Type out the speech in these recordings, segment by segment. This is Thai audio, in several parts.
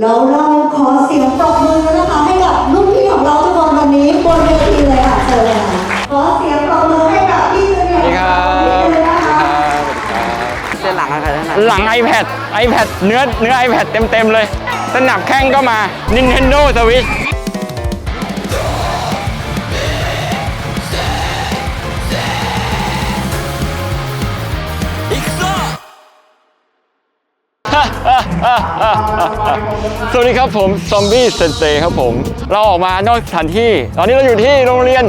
แล้วเราขอเสียงปรบมือนะคะให้กับลูกพี่ของเราทุกคนวันนี้บนเวทีเลยค่ะเชิญเลยค่ะขอเสียงปรบมือให้กับพี่จูเนียสวัสดีครับนิดนึงนะคะเส้นหลังอะไรนะหลัง iPad iPad เนื้อเนื้อ iPad เต็มๆเลย สนับแข้งก็มา Nintendo Switch สวัสดีครับผมซอมบี้เซนเซครับผม เราออกมานอกสถานที่ ตอนนี้เราอยู่ที่โรงเรียน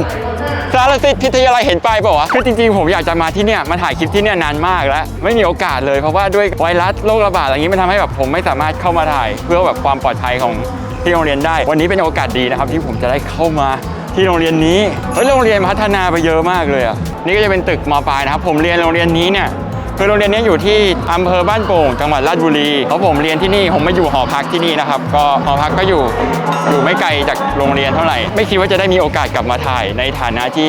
สารสิทธิ์พิทยาลัยเห็นไปเปล่าวะคือจริงๆ ผมอยากจะมาที่เนี่ยมาถ่ายคลิปที่เนี่ยนานมากแล้ว ไม่มีโอกาสเลยเพราะว่าด้วยไวรัสโรคระบาดอะไรอย่างนี้มันทำให้แบบผมไม่สามารถเข้ามาถ่าย เพื่อแบบความปลอดภัยของที่โรงเรียนได้ วันนี้เป็นโอกาสดีนะครับ ที่ผมจะได้เข้ามาที่โรงเรียนนี้เฮ้ยโรงเรียนพัฒนาไปเยอะมากเลยอะนี่ก็จะเป็นตึกมปลายนะครับผมเรียนโรงเรียนนี้เนี่ย คือโรงเรียนนี้อยู่ที่อำเภอบ้านโป่งจังหวัดราชบุรีเพราะผมเรียนที่นี่ผมมาอยู่หอพักที่นี่นะครับ ก็หอพักก็อยู่อยู่ไม่ไกลจากโรงเรียนเท่าไหร่ ไม่คิดว่าจะได้มีโอกาสกลับมาถ่ายในฐานะที่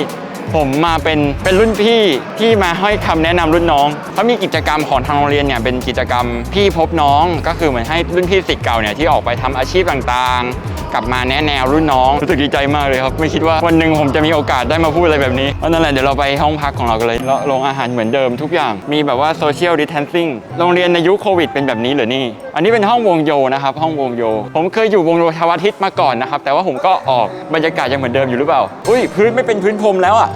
ผมมาเป็นเป็นรุ่นพี่ที่มาให้คำแนะนำรุ่นน้องเขามีกิจกรรมของทางโรงเรียนเนี่ยเป็นกิจกรรมพี่พบน้อง ก็คือเหมือนให้รุ่นพี่ศิษย์เก่าเนี่ยที่ออกไปทำอาชีพต่างๆ กลับมาแนะแนวรุ่นน้องรู้สึกดีใจมากเลยครับไม่คิดว่าวันหนึ่งผมจะมีโอกาสได้มาพูดอะไรแบบนี้เพราะนั่นแหละเดี๋ยวเราไปห้องพักของเรากันเลยแล้วโรงอาหารเหมือนเดิมทุกอย่างมีแบบว่าโซเชียลดิสเทนซิ่งโรงเรียนในยุคโควิดเป็นแบบนี้เหรอนี่ อันนี้เป็นห้องวงโยนะครับ ห้องวงโย ผมเคยอยู่วงโยทวทิตมาก่อนนะครับ แต่ว่าผมก็ออกบรรยากาศยังเหมือนเดิมอยู่หรือเปล่า อุ้ยพื้นไม่เป็นพื้นพรมแล้วอะ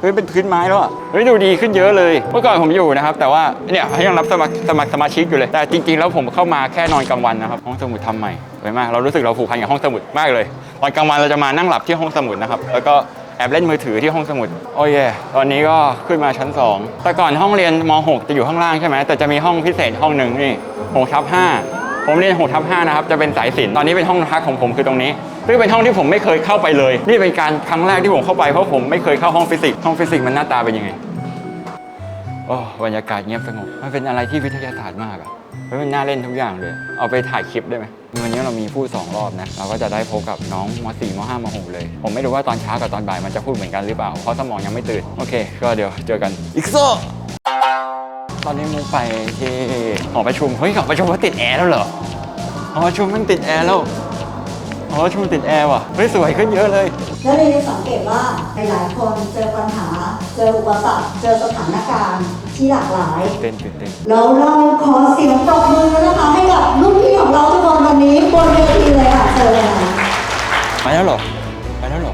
เฮ้ยเป็นพื้นไม้แล้วอะเฮ้ยดูดีขึ้นเยอะเลย เมื่อก่อนผมอยู่นะครับ แต่ว่าเนี่ยยังรับสมัครสมัครสมาชิกอยู่เลย แต่จริง ๆ แล้วผมเข้ามาแค่นอนกลางวันนะครับ ห้องสมุดทำใหม่สวยมาก เรารู้สึกเราผูกพันกับห้องสมุดมากเลย ตอนกลางวันเราจะมานั่งหลับที่ห้องสมุดนะครับ แล้วก็แอบเล่นมือถือที่ห้องสมุด โอ้ยตอนนี้ก็ขึ้นมาชั้น 2 แต่ก่อนห้องเรียนม .6 จะอยู่ข้างล่างใช่ไหมแต่จะมีห้องพิเศษห้องหนึ่งนี่ 6ทับ5ผมเรียน6ทับ5นะครับจะเป็นสายศิลป์ตอนนี้เป็นห้องพักของผมคือตรงนี้ซึ่งเป็นห้องที่ผมไม่เคยเข้าไปเลย นี่เป็นการครั้งแรกที่ผมเข้าไปเพราะผมไม่เคยเข้าห้องฟิสิกส์ห้องฟิสิกส์มันหน้าตาเป็นยังไงโอ้บรรยากาศเงียบสงบมันเป็นอะไรที่วิทยาศาสตร์มากอะเฮ้ยมันน่าเล่นทุกอย่างเลย เอาไปถ่ายคลิปได้ไหมวันนี้เรามีพูดสองรอบนะ เราก็จะได้พบกับน้องม .4 ม .5 ม .6 เลย ผมไม่รู้ว่าตอนเช้ากับตอนบ่ายมันจะพูดเหมือนกันหรือเปล่า เพราะสมองยังไม่ตื่น โอเค ก็เดี๋ยวเจอกัน อีกโซ ตอนนี้มูไปที่หอประชุมเฮ้ยหอประชุมเขาติดแอร์แล้วเหรอหอประชุมมันติดแอร์แล้วหอประชุมติดแอร์ว่ะเฮ้ยสวยขึ้นเยอะเลย แล้วเราจะสังเกตว่าหลายๆคนเจอปัญหา เจออุปสรรคเจอสถานการณ์ที่หลากหลาย เต้นตื่นเต้นแล้วเราขอเสียงปรบมือนะคะให้กับลูกพี่ของเราทุกคนวันนี้บนเวทีเลยค่ะเชิญเลยค่ะไปแล้วเหรอไปแล้วเ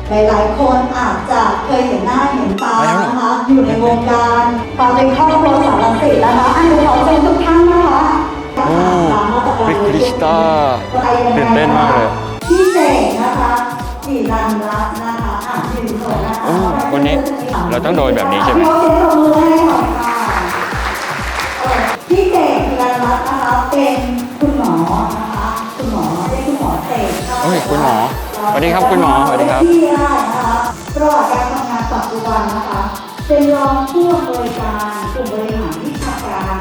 หรอหลายๆ คนอาจจะเคยเห็นหน้าเห็นตาไปแล้วเหรอนะคะ อยู่ในวงการความเป็นครอบครัวสารสิทธิ์นะคะอันนี้ขอเชิญทุกท่านนะคะโอ้วิกฤตตาตื่นเต้นมากเลยพี่เจนะคะสีนันรัตน์นะคะอ่านชื่อโซนะคะโอ้วันนี้เราต้องโดนแบบนี้ใช่ไหมขอเสียงปรบมือให้หน่อยค่ะเอ่อพี่เจสีนันรัตน์นะคะเป็นคุณหมอนะคะคุณหมอเป็นคุณหมอเตะโอ้ยคุณหมอ สวัสดีครับคุณหมอสวัสดีครับที่ได้นะคะประวัติการทำงานปัจจุบันนะคะ เป็นรองผู้อำนวยการกลุ่มบริหารวิชาการ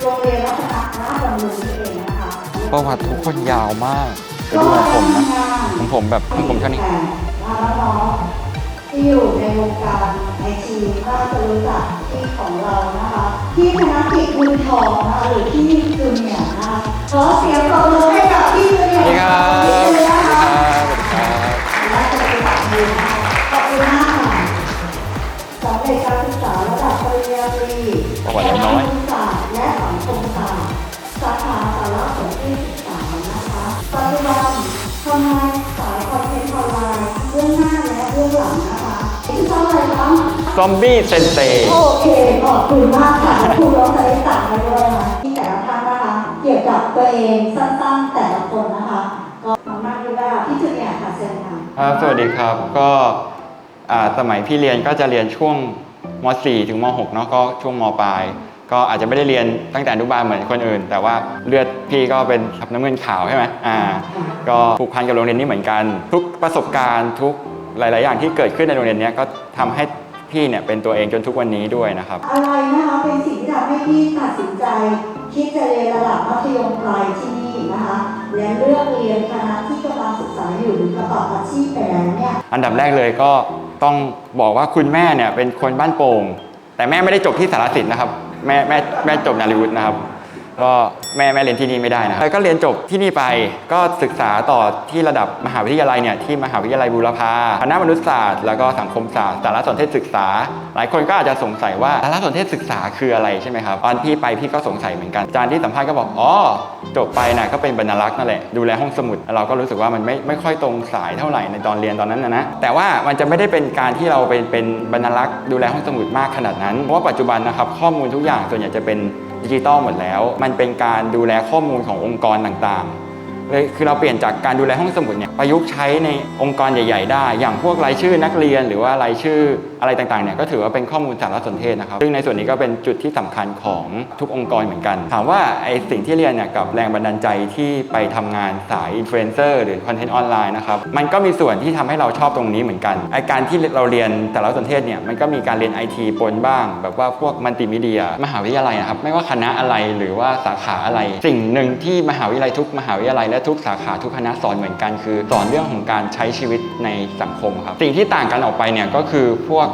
โรงเรียนรัตนราชดำเนินนี่เองนะคะประวัติทุกคนยาวมากไปดูของผมนะของผมแบบของผมเท่านี้น้องๆที่อยู่ในวงการไอทีน่าจะรู้จักที่ของเรานะคะที่ธนกิจคุณทองนะคะหรือที่จูเนียร์นะคะขอเสียงปรบมือให้กับพี่จูเนีย ขอบคุณมากค่ะสำเร็จการศึกษาระดับปริญญาตรีประวัติเราน้อย ศาสตร์และสังคมศาสตร์สาขาสารสนเทศศึกษานะคะปัจจุบันทำงานสายคอนเทนต์ออนไลน์เบื้องหน้าและเบื้องหลังนะคะที่ชอบอะไรคะซอมบี้เซนเซ โอเค ขอบคุณมากค่ะคุณร้องจะได้สั่งมาด้วยนะที่แต่ละท่านนะคะ เกี่ยวกับตัวเองสั้นๆแต่ละคนนะคะ ก็ขอบคุณมากด้วยค่ะพี่จุเนี่ยค่ะเชิญค่ะ ครับสวัสดีครับก็สมัยพี่เรียนก็จะเรียนช่วงม .4 ถึงม .6 เนาะก็ช่วงมปลายก็อาจจะไม่ได้เรียนตั้งแต่อนุบาลเหมือนคนอื่น แต่ว่าเลือดพี่ก็เป็นขับน้ำเงินขาวใช่ไหมอ่าก็ผูกพันกับโรงเรียนนี้เหมือนกัน ทุกประสบการณ์ทุกหลาย ๆ อย่างที่เกิดขึ้นในโรงเรียนนี้ก็ทำให้พี่เนี่ยเป็นตัวเองจนทุกวันนี้ด้วยนะครับ อะไรนะคะเป็นสิ่งที่ทำให้พี่ตัดสินใจ คิดจะเรียนระดับมัธยมปลายที่นี่ นะคะและเลือกเรียนคณะที่กำลังศึกษาอยู่หรือประกอบอาชีพไปแล้วเนี่ยอันดับแรกเลยก็ต้องบอกว่าคุณแม่เนี่ยเป็นคนบ้านโป่งแต่แม่ไม่ได้จบที่สารสินนะครับ แม่แม่แม่จบนาริวุฒินะครับ ก็แม่แม่เรียนที่นี่ไม่ได้นะแล้วก็เรียนจบที่นี่ไปก็ศึกษาต่อที่ระดับมหาวิทยาลัยเนี่ยที่มหาวิทยาลัยบูรพาคณะมนุษยศาสตร์ แล้วก็สังคมศาสตร์สารสนเทศศึกษา หลายคนก็อาจจะสงสัยว่าสารสนเทศศึกษาคืออะไรใช่ไหมครับตอนพี่ไปพี่ก็สงสัยเหมือนกันอาจารย์ที่สัมภาษณ์ก็บอกอ๋อจบไปนะก็เป็นบรรณารักษ์นั่นแหละดูแลห้องสมุดเราก็รู้สึกว่ามันไม่ไม่ค่อยตรงสายเท่าไหร่ในตอนเรียนตอนนั้นนะนะแต่ว่ามันจะไม่ได้เป็นการที่เราเป็นเป็นบรรณารักษ์ดูแลห้องสมุดมากขนาดนั้นเพราะว่าปัจจุบันนะครับข้อมูลทุกอย่างส่วนใหญ่จะเป็น ดิจิตอลหมดแล้ว มันเป็นการดูแลข้อมูลขององค์กรต่างๆ เลยคือเราเปลี่ยนจากการดูแลห้องสมุดเนี่ยประยุกต์ใช้ในองค์กรใหญ่ ๆ ได้ อย่างพวกรายชื่อนักเรียนหรือว่ารายชื่ออะไรต่างๆเนี่ยก็ถือว่าเป็นข้อมูลสารสนเทศนะครับ ซึ่งในส่วนนี้ก็เป็นจุดที่สำคัญของทุกองค์กรเหมือนกัน ถามว่าไอสิ่งที่เรียนเนี่ยกับแรงบันดาลใจที่ไปทำงานสายอินฟลูเอนเซอร์หรือคอนเทนต์ออนไลน์นะครับมันก็มีส่วนที่ทำให้เราชอบตรงนี้เหมือนกันไอการที่เราเรียนสารสนเทศเนี่ยมันก็มีการเรียนไอทีปนบ้าง แบบว่าพวกมัลติมีเดีย มหาวิทยาลัยนะครับไม่ว่าคณะอะไรหรือว่าสาขาอะไร สิ่งหนึ่งที่มหาวิทยาลัยทุกมหาวิทยาลัยและทุกสาขาทุกคณะสอนเหมือนกัน คือสอนเรื่องของการใช้ชีวิตในสังคมครับ สิ่งที่ต่างกันออกไปเนี่ยก็คือพวก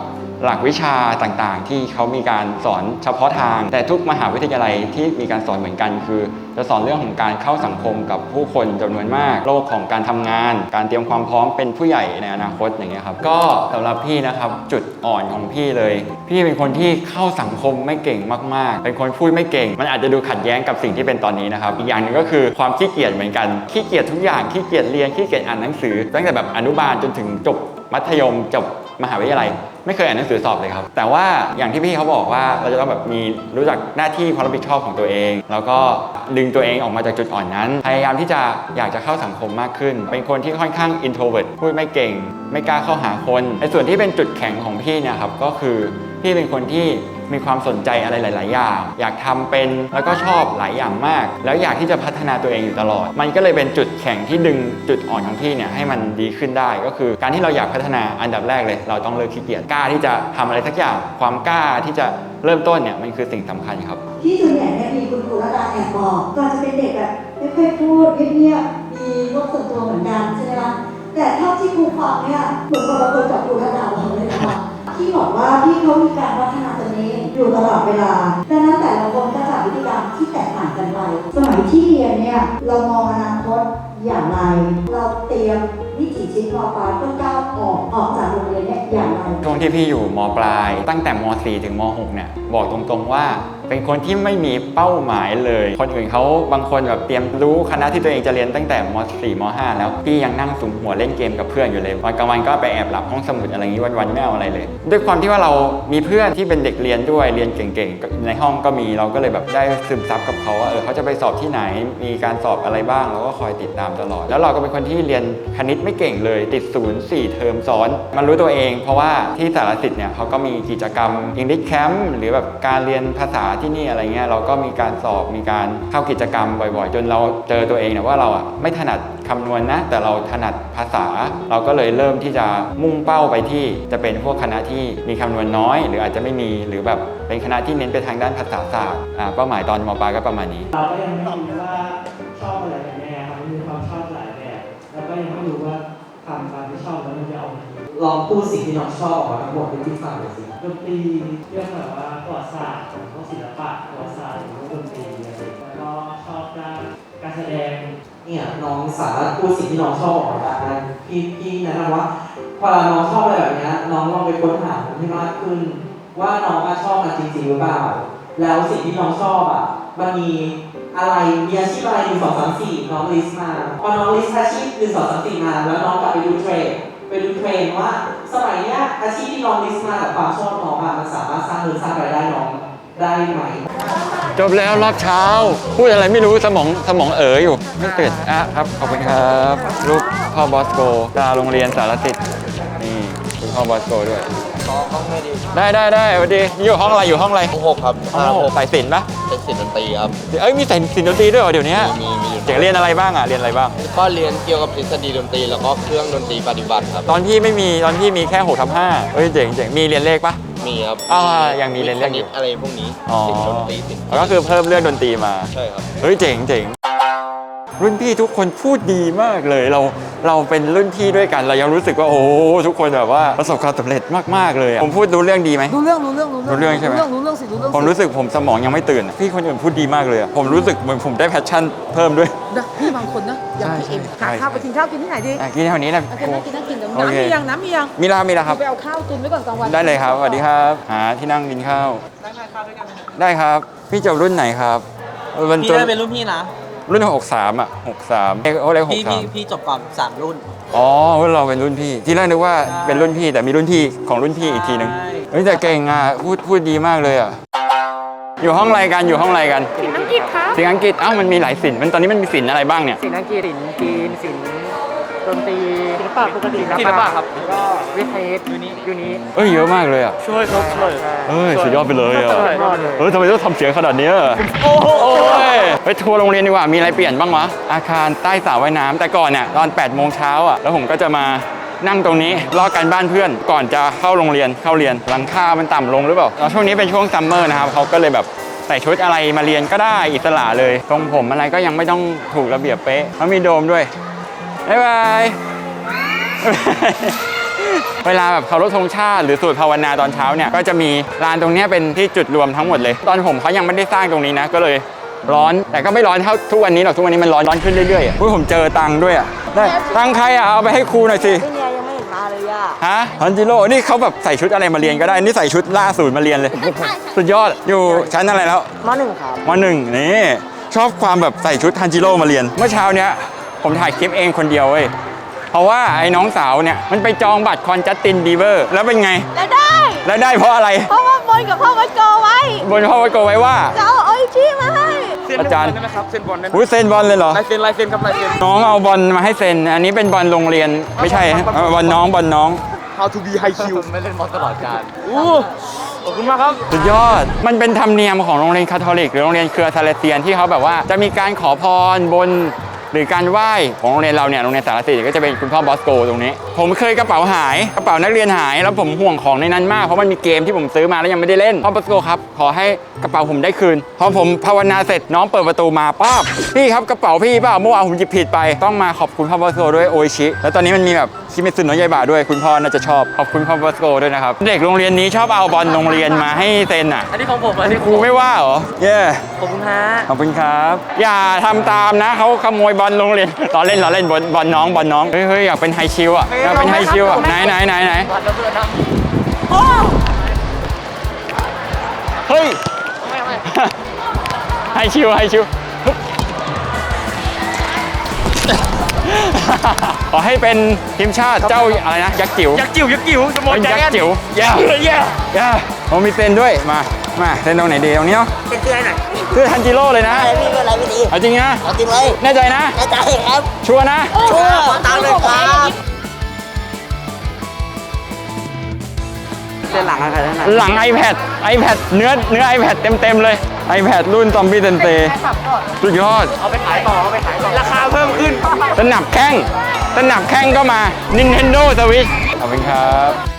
หลักวิชาต่างๆ ที่เขามีการสอนเฉพาะทาง แต่ทุกมหาวิทยาลัยที่มีการสอนเหมือนกัน คือจะสอนเรื่องของการเข้าสังคมกับผู้คนจำนวนมาก โลกของการทำงาน การเตรียมความพร้อมเป็นผู้ใหญ่ในอนาคตอย่างเงี้ยครับ ก็สำหรับพี่นะครับจุดอ่อนของพี่เลย พี่เป็นคนที่เข้าสังคมไม่เก่งมากๆ เป็นคนพูดไม่เก่ง มันอาจจะดูขัดแย้งกับสิ่งที่เป็นตอนนี้นะครับ อีกอย่างหนึ่งก็คือความขี้เกียจเหมือนกัน ขี้เกียจทุกอย่าง ขี้เกียจเรียน ขี้เกียจอ่านหนังสือ ตั้งแต่แบบอนุบาลจนถึงจบมัธยมจบมหาวิทยาลัย ไม่เคยอ่านหนังสือสอบเลยครับ แต่ว่าอย่างที่พี่เขาบอกว่าเราจะต้องแบบมีรู้จักหน้าที่ความรับผิดชอบของตัวเอง แล้วก็ดึงตัวเองออกมาจากจุดอ่อนนั้น พยายามที่จะอยากจะเข้าสังคมมากขึ้น เป็นคนที่ค่อนข้าง introvert พูดไม่เก่ง ไม่กล้าเข้าหาคนในส่วนที่เป็นจุดแข็งของพี่เนี่ยครับก็คือพี่เป็นคนที่ มีความสนใจอะไรหลาย ๆ อย่าง อยากทำเป็นแล้วก็ชอบหลายอย่างมาก แล้วอยากที่จะพัฒนาตัวเองอยู่ตลอด มันก็เลยเป็นจุดแข็งที่ดึงจุดอ่อนของพี่เนี่ยให้มันดีขึ้นได้ ก็คือการที่เราอยากพัฒนาอันดับแรกเลย เราต้องเลิกขี้เกียจกล้าที่จะทำอะไรสักอย่าง ความกล้าที่จะเริ่มต้นเนี่ยมันคือสิ่งสำคัญครับ ที่จูเนียร์เนี่ยมีคุณครูระดาแอบบอกก่อนจะเป็นเด็กแบบไม่ค่อยพูดเงียบๆมีโลกส่วนตัวเหมือนกันใช่ไหมคะแต่เท่าที่ครูฟังเนี่ยเหมือนกับเราคนกับครูระดาบอกเลยนะคะที่บอกว่าพี่เขามีการพัฒนา อยู่ตลอดเวลาดังนั้นแต่ละคนก็จะวิธีการที่แตกต่างกันไป สมัยที่เรียนเนี่ยเรามองอนาคตอย่างไร เราเตรียมวิถีชีวิตมปลายเพื่อก้าวออกออกจากโรงเรียนเนี่ยอย่างไรช่วงที่พี่อยู่มปลาย ตั้งแต่ม .4 ถึงม .6 เนี่ยบอกตรงๆว่า เป็นคนที่ไม่มีเป้าหมายเลย คนอื่นเขาบางคนแบบเตรียมรู้คณะที่ตัวเองจะเรียนตั้งแต่ม .4 ม .5 แล้วพี่ยังนั่งสุมหัวเล่นเกมกับเพื่อนอยู่เลยวันกลางวันก็ไปแอบหลับห้องสมุดอะไรอย่างนี้วันๆไม่เอาอะไรเลย ด้วยความที่ว่าเรามีเพื่อนที่เป็นเด็กเรียนด้วยเรียนเก่งๆในห้องก็มีเราก็เลยแบบได้ซึมซับกับเขาว่าเออเขาจะไปสอบที่ไหนมีการสอบอะไรบ้างเราก็คอยติดตามตลอด แล้วเราก็เป็นคนที่เรียนคณิตไม่เก่งเลย ติดศูนย์สี่เทอมซ้อน มันรู้ตัวเอง เพราะว่าที่สารสิทธิ์เนี่ยเขาก็มีกิจกรรม English Camp หรือแบบการเรียนภาษาที่นี่อะไรเงี้ยเราก็มีการสอบมีการเข้ากิจกรรมบ่อยๆ จนเราเจอตัวเองเนี่ยว่าเราอะไม่ถนัดคำนวณนะ แต่เราถนัดภาษา เราก็เลยเริ่มที่จะมุ่งเป้าไปที่จะเป็นพวกคณะที่มีคำนวณน้อย หรืออาจจะไม่มีหรือแบบเป็นคณะที่เน้นไปทางด้านภาษาศาสตร์เป้าหมายตอนมปลายก็ประมาณนี้ เราก็ยังไม่รู้ว่าาทำตามที่ชอบแล้วมันจะออาลองพูดสิ่งที่น้องชอบออกมาทั้งหมดให้พี่ฟังหน่อยสิดนตรีเรื่องแบบว่าประวัติศาสตร์พวกศิลปะประวัติศาสตร์หรือว่าดนตรีอะไรแล้วก็ชอบด้านการแสดงเนี่ยน้องสารพูดสิ่งที่น้องชอบออกมาได้พี่พี่แนะนำว่าพอน้องชอบอะไรแบบนี้น้องลองไปค้นหามันให้มากขึ้น ว่าน้องชอบมันจริงๆหรือเปล่า แล้วสิ่งที่น้องชอบอะมันมี อะไรมีอาชีพอะไรหนึ่งสองสามสี่น้องลิสต์มาพอน้องลิสต์อาชีพหนึ่งสองสามสี่มาแล้วน้องกลับไปดูเทรนด์ไปดูเทรนด์ว่า สมัยเนี้ยอาชีพที่น้องลิสต์มากับความชอบน้องอะมันสามารถสร้างเงินสร้างรายได้น้องได้ไหมจบแล้วรอบเช้า พูดอะไรไม่รู้สมองสมองเอ๋ออยู่ ไม่ตื่นอะครับ ขอบคุณครับลูกพ่อบอสโกดาโรงเรียนสารสิทธิ์นี่คุณพ่อบอสโกด้วย ซ้อมต้องไม่ดีได้ได้ได้สวัสดีอยู่ห้องอะไรอยู่ห้องอะไรห้องหกครับห้องหกสายศิลป์ปะเป็นศิลป์ดนตรีครับเอ้ยมีสายศิลป์ดนตรีด้วยเหรอเดี๋ยวนี้มีมีอยู่เจ๋งเรียนอะไรบ้างอะเรียนอะไรบ้าง ก็เรียนเกี่ยวกับทฤษฎีดนตรีแล้วก็เครื่องดนตรีปฏิบัติครับ ตอนพี่ไม่มีตอนพี่มีแค่6ทับ5เอ้ยเจ๋งเจ๋งมีเรียนเลขปะมีครับอ่ายังมีเรียนเรื่องอยู่วิทคณิตอะไรพวกนี้อ๋อศิลป์ดนตรีศิลป์แล้วก็คือเพิ่มเรื่องดนตรีมาใช่ครับเฮ้ยเจ๋งเจ๋ง รุ่นพี่ทุกคนพูดดีมากเลย เราเราเป็นรุ่นพี่ด้วยกัน เรายังรู้สึกว่าโอ้โหทุกคนแบบว่าประสบความสำเร็จมากๆเลยอะผมพูดรู้เรื่องดีไหมรู้เรื่องรู้เรื่องรู้รู้เรื่องใช่ไหมรู้เรื่องสิรู้เรื่องผมรู้สึกผมสมองยังไม่ตื่น พี่คนอื่นพูดดีมากเลยอะผมรู้สึกเหมือนผมได้แพชชั่นเพิ่มด้วยนะพี่บางคนนะอย่างพี่ใช่เอ็มใช่หาข้าวไปกินข้าวกินที่ไหนดีอะกินแถวนี้นะโอเคนั่งกินนั่งกินเดี๋ยวโอเคน้ำมียังน้ำมียังมีแล้วมีแล้วครับไปเอาข้าวตุนไว้ก่อนกลางวันได้เลยครับสวัสดีครับหาที่นั่งกินข้าวได้ครับพี่จบรุ่นไหนครับเออมันพี่จบได้เป็นรุ่นพี่นะ รุ่น 63 อะ 63เอ้ยโอ้เลยพี่พี่63 พี่จบก่อนสามรุ่น อ๋อเราเป็นรุ่นพี่ ที่แรกนึกว่าเป็นรุ่นพี่แต่มีรุ่นพี่ของรุ่นพี่อีกทีนึงใช่เฮ้ยแต่เก่งอะพูดพูดดีมากเลยอะ อยู่ห้องอะไรกันอยู่ห้องอะไรกันสินอังกฤษคะ สิงอังกฤษอ้าวมันมีหลายสินมันตอนนี้มันมีสินอะไรบ้างเนี่ย สินอังกฤษสินจีนสิน ดนตรีศิลปะปกติศิลปะครับแล้วก็วิทย์ยูนิยูนิเอ้ยเยอะมากเลยอะช่วยครับช่วยเอ้ยสุดยอดไปเลยอะยอดเลยเฮ้ยทำไมต้องทำเสียงขนาดเนี้ยโอ้ยไปทัวร์โรงเรียนดีกว่ามีอะไรเปลี่ยนบ้างวะอาคารใต้สระว่ายน้ำแต่ก่อนเนี่ยตอน8โมงเช้าอะแล้วผมก็จะมานั่งตรงนี้รอกันบ้านเพื่อนก่อนจะเข้าโรงเรียนเข้าเรียนหลังคา มันต่ำลงหรือเปล่าแล้วช่วงนี้เป็นช่วงซัมเมอร์นะครับเขาก็เลยแบบใส่ชุดอะไรมาเรียนก็ได้อิสระเลยทรงผมอะไรก็ยังไม่ต้องถูกระเบียบเป๊ะเขามีโดมด้วย บ๊ายบายเวลาแบบเคารพธงชาติหรือสวดภาวนาตอนเช้าเนี่ยก็จะมีลานตรงเนี้ยเป็นที่จุดรวมทั้งหมดเลย ตอนผมเขายังไม่ได้สร้างตรงนี้นะ ก็เลยร้อนแต่ก็ไม่ร้อนเท่าทุกวันนี้หรอกทุกวันนี้มันร้อนร้อนขึ้นเรื่อยๆอะอุ๊ยผมเจอตังค์ด้วยอะได้ตังค์ใครอะเอาไปให้ครูหน่อยสินี่ยังไม่เห็นมาเลยอะฮะฮันจิโร่นี่เขาแบบใส่ชุดอะไรมาเรียนก็ได้นี่ใส่ชุดล่าสูตรมาเรียนเลย สุดยอดอยู่ชั้นอะไรแล้วมหนึ่งครับมหนึ่งนี่ชอบความแบบใส่ชุดทันจิโร่มาเรียน เมื่อเช้าเนี้ย ผมถ่ายคลิปเองคนเดียวเว้ย เพราะว่าไอ้น้องสาวเนี่ย มันไปจองบัตรคอนจัสตินบีเวอร์ แล้วเป็นไง แล้วได้ แล้วได้เพราะอะไร เพราะว่าบนกับพ่อวัดโกไว้ บนพ่อไว้โกไว้ว่า จะเอาโอ้ยชี่มาให้อาจารย์ได้ไหมครับเส้นบอลได้ไหมอุ้ยเซ็นบอลเลยเหรอ ลายเซ็นลายเซ็นครับลายเซ็น น้องเอาบอลมาให้เซ็น อันนี้เป็นบอลโรงเรียน ไม่ใช่ฮะเอาบอลน้องบอลน้อง How to be high Q ไม่เล่นบอลตลอดการ อู้ขอบคุณมากครับ สุดยอด มันเป็นธรรมเนียมของโรงเรียนคาทอลิก หรือโรงเรียนเครือซาเลเซียนที่เขาแบบว่าจะมีการขอพรบน หรือการไหว้ของโรงเรียนเราเนี่ยโรงเรียนสารสิทธิ์ก็จะเป็นคุณพ่อบอสโกตรงนี้ ผมเคยกระเป๋าหายกระเป๋านักเรียนหาย แล้วผมห่วงของในนั้นมากเพราะมันมีเกมที่ผมซื้อมาแล้วยังไม่ได้เล่นพ่อบอสโกครับขอให้กระเป๋าผมได้คืนพอผมภาวนาเสร็จน้องเปิดประตูมาป้าบพี่ครับกระเป๋าพี่เปล่าเมื่อวานผมหยิบผิดไปต้องมาขอบคุณพ่อบอสโกด้วยโออิชิแล้วตอนนี้มันมีแบบคิเมซุโนะยายบะด้วยคุณพ่อน่าจะชอบขอบคุณพ่อบอสโกด้วยนะครับเด็กโรงเรียนนี้ชอบเอาบอลโรงเรียนมาให้เซ็นอะอันนี้ของผมอันนี้ครูไม่ว่าเหรอเย้ขอบคุณฮะขอบคุณครับ อย่าทำตามนะเขาขโมยบอลโรงเรียนล้อเล่นล้อเล่นบอลบอลน้องบอลน้องเฮ้ยเฮ้ยอยากเป็นไฮชิวอะอยากเป็นไฮชิวอะไหนไหนไหนไหนเฮ้ยไฮชิวไฮชิวขอให้เป็นทีมชาติเจ้าอะไรนะยักษ์จิ๋วยักษ์จิ๋วยักษ์จิ๋วสมอเป็นแจ็ยักษ์จิ๋วแย่แย่แย่ผมมีเซ็นด้วยมา มาเซ็นตรงไหนดีตรงนี้เนาะเป็นเสื้อไหนเสื้อทันจิโร่เลยนะอะไรพี่เป็นอะไรไม่ดีเอาจริงนะเอาจริงเลยแน่ใจนะแน่ใจครับ ชัวร์นะชัวร์ขอตังค์เลยครับเส้นหลังอะไรนั่นน่ะหลัง iPad iPad เนื้อเนื้อ iPad เต็มๆเลย iPad รุ่นซอมบี้เซนเตสุดยอด เอาไปขายต่อ เอาไปขายต่อ ราคาเพิ่มขึ้นสนับแข้งสนับแข้งก็มา Nintendo Switch ขอบคุณครับ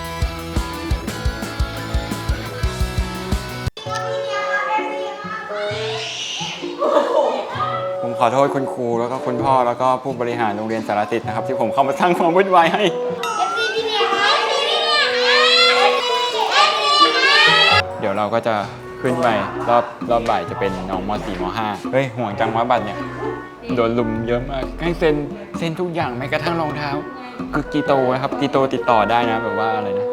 อโทษคุณครูแล้วก็คุณพ่อแล้วก็ผู้บริหารโรงเรียนสารสิทธิ์นะครับที่ผมเข้ามาสร้างความวุ่นวายให้ เดี๋ยวเราก็จะขึ้นไปรอบรอบบ่ายจะเป็นน้องม .4 ม .5 เฮ้ยห่วงจังวะบัตรเนี่ยโดนลุมเยอะมากให้เซ็นเซ็นทุกอย่างแม้กระทั่งรองเท้า คือกีโตนะครับกีโตติดต่อได้นะแบบว่าอะไรนะ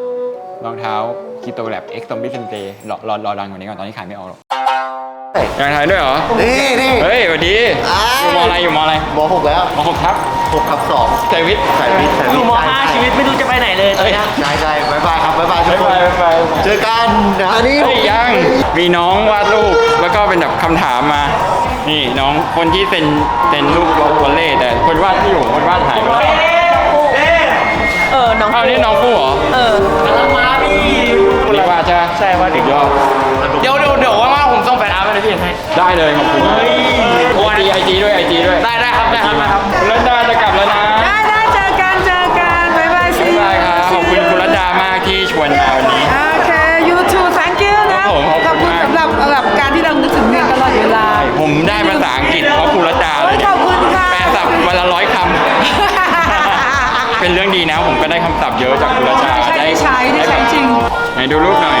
รองเท้ากีโตแลบเอ็กซ์ตอมบิเซนเตรอรอรอดังกว่านี้ก่อนตอนนี้ขายไม่ออกหรอก อยากถ่ายด้วยเหรอ นี่นี่เฮ้ยสวัสดีอยู่มอะไรอยู่มอะไรมหกแล้วมหกครับหกกับสองไซวิทย์ใส่วิทย์ใส่วิทย์อยู่ม .5 ชีวิตไม่รู้จะไปไหนเลยตอนเนี้ยใช่ใช่บายบายครับบายบายทุกบ๊ายคนบายบ๊ายบายเจอกันนะอันนี้เฮ้ยยังมีน้องวาดรูปแล้วก็เป็นแบบคำถามมา นี่น้องคนที่เซ็นเซ็นรูปวอลเล่แต่คนวาดที่อยู่คนวาดหายไปแล้วเออ น้อง อ้าวนี่น้องผู้เหรอเออ มาพี่คนวาดใช่ไหมใช่วาดสุดยอดเดี๋ยวเดี๋ยวเดี๋ยวว่างๆผมส่งแฟนอาร์ต ไปเลยพี่เห็นไหมได้เลยขอบคุณไอจีไอจีด้วยไอจีด้วย ได้ได้ครับได้ครับได้ครับคุณรัตดาจะกลับแล้วนะได้ได้เจอกันเจอกันบ๊ายบายสิบ๊ายบายครับขอบคุณคุณรัตดามากที่ชวนมาวันนี้โอเค you too thank you นะครับผมขขออบบคุคุณณมากสำหรับสำหรับการที่เรานึกถึงเรียนตลอดเวลา ผมได้ภาษาอังกฤษเพราะคุณรัตดาเลยขอบคุณค่ะแปลเป็นเรื่องดีนะ ผมก็ได้คำศัพท์เยอะจากคุณราชาได้ใช้ได้ใช้จริงไหนดูรูปหน่อย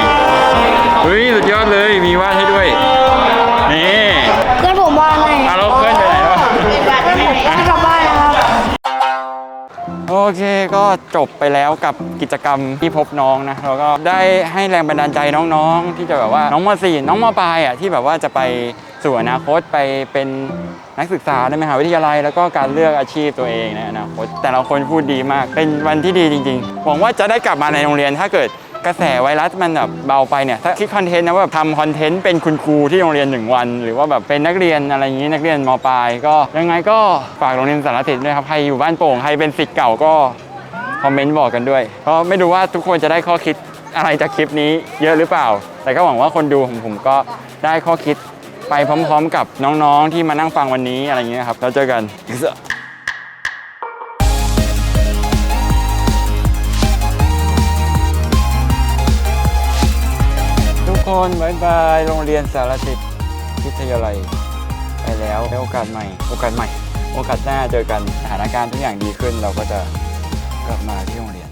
เฮ้ยสุดยอดเลยมีวาดให้ด้วย นี่เพื่อนผมว่าไงอะแล้วเพื่อนไปไหนวเพื่อนผมก็กลับบ้านนะครับโอเคก็จบไปแล้วกับกิจกรรมที่พบน้องนะแล้วก็ได้ให้แรงบันดาลใจน้องๆ ที่จะแบบว่าน้องมสี่น้องมปลายอะที่แบบว่าจะไปสู่อนาคตไปเป็นนักศึกษาในมหาวิทยาลัย แล้วก็การเลือกอาชีพตัวเองในอนาคตแต่ละคนพูดดีมากเป็นวันที่ดีจริงๆหวังว่าจะได้กลับมาในโรงเรียนถ้าเกิด กระแสไวรัสมันแบบเบาไปเนี่ยถ้าคิดคอนเทนต์นะว่าแบบทำคอนเทนต์เป็นคุณครูที่โรงเรียนหนึ่งวัน หรือว่าแบบเป็นนักเรียนอะไรอย่างนี้นักเรียนมปลายก็ยังไงก็ฝากโรงเรียนสารสิทธิ์ด้วยครับใครอยู่บ้านโป่งใครเป็นศิษย์เก่าก็คอมเมนต์บอกกันด้วยเพราะไม่รู้ว่าทุกคนจะได้ข้อคิดอะไรจากคลิปนี้เยอะหรือเปล่า แต่ก็หวังว่าคนดูของผมก็ได้ข้อคิดไปพร้อม ๆ กับน้องๆที่มานั่งฟังวันนี้อะไรอย่างเงี้ยครับแล้วเจอกัน คนบายบายโรงเรียนสารสิทธิ์วิทยาลัยไปแล้วในโอกาสใหม่ โอกาสใหม่ โอกาสหน้าเจอกันสถานการณ์ทุกอย่างดีขึ้น เราก็จะกลับมาที่โรงเรียน